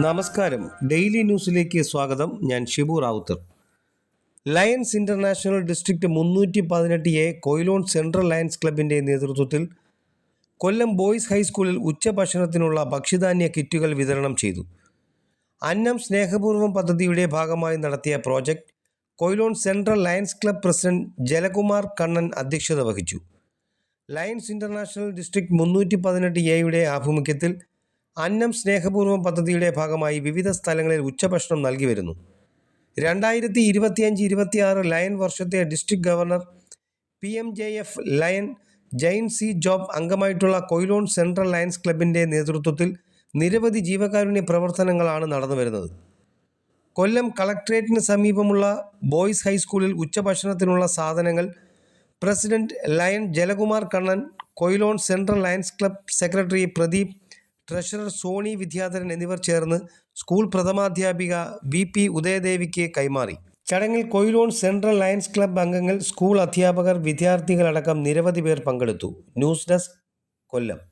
നമസ്കാരം. ഡെയിലി ന്യൂസിലേക്ക് സ്വാഗതം. ഞാൻ Shibu Rawther. Lions International District മുന്നൂറ്റി പതിനെട്ട് എ കൊയിലോൺ സെൻട്രൽ ലയൺസ് ക്ലബിന്റെ നേതൃത്വത്തിൽ കൊല്ലം ബോയ്സ് ഹൈസ്കൂളിൽ ഉച്ചഭക്ഷണത്തിനുള്ള ഭക്ഷ്യധാന്യ കിറ്റുകൾ വിതരണം ചെയ്തു. അന്നം സ്നേഹപൂർവം പദ്ധതിയുടെ ഭാഗമായി നടത്തിയ project Quilon central Lions club president Jalakumar Kannan അധ്യക്ഷത വഹിച്ചു. ലയൺസ് ഇന്റർനാഷണൽ ഡിസ്ട്രിക്ട് മുന്നൂറ്റി പതിനെട്ട് എയുടെ ആഭിമുഖ്യത്തിൽ അന്നം സ്നേഹപൂർവം പദ്ധതിയുടെ ഭാഗമായി വിവിധ സ്ഥലങ്ങളിൽ ഉച്ചഭക്ഷണം നൽകി വരുന്നു. രണ്ടായിരത്തി ഇരുപത്തിയഞ്ച് ഇരുപത്തിയാറ് ലയൻ വർഷത്തെ district governor P M J F lion Jain C Job അംഗമായിട്ടുള്ള Quilon central lions ക്ലബിന്റെ നേതൃത്വത്തിൽ നിരവധി ജീവകാരുണ്യ പ്രവർത്തനങ്ങളാണ് നടന്നു വരുന്നത്. കൊല്ലം കളക്ട്രേറ്റിന് സമീപമുള്ള ബോയ്സ് ഹൈസ്കൂളിൽ ഉച്ചഭക്ഷണത്തിനുള്ള സാധനങ്ങൾ president lion Jalakumar Kannan Quilon central lions club secretary Pradeep treasurer Soni Vidyadharan എന്നിവർ ചേർന്ന് സ്കൂൾ പ്രഥമാധ്യാപിക വി പി ഉദയദേവിക്ക് കൈമാറി. ചടങ്ങിൽ കൊയിലോൺ സെൻട്രൽ ലയൺസ് ക്ലബ് അംഗങ്ങൾ സ്കൂൾ അധ്യാപകർ വിദ്യാർത്ഥികളടക്കം നിരവധി പേർ പങ്കെടുത്തു. News desk Kollam.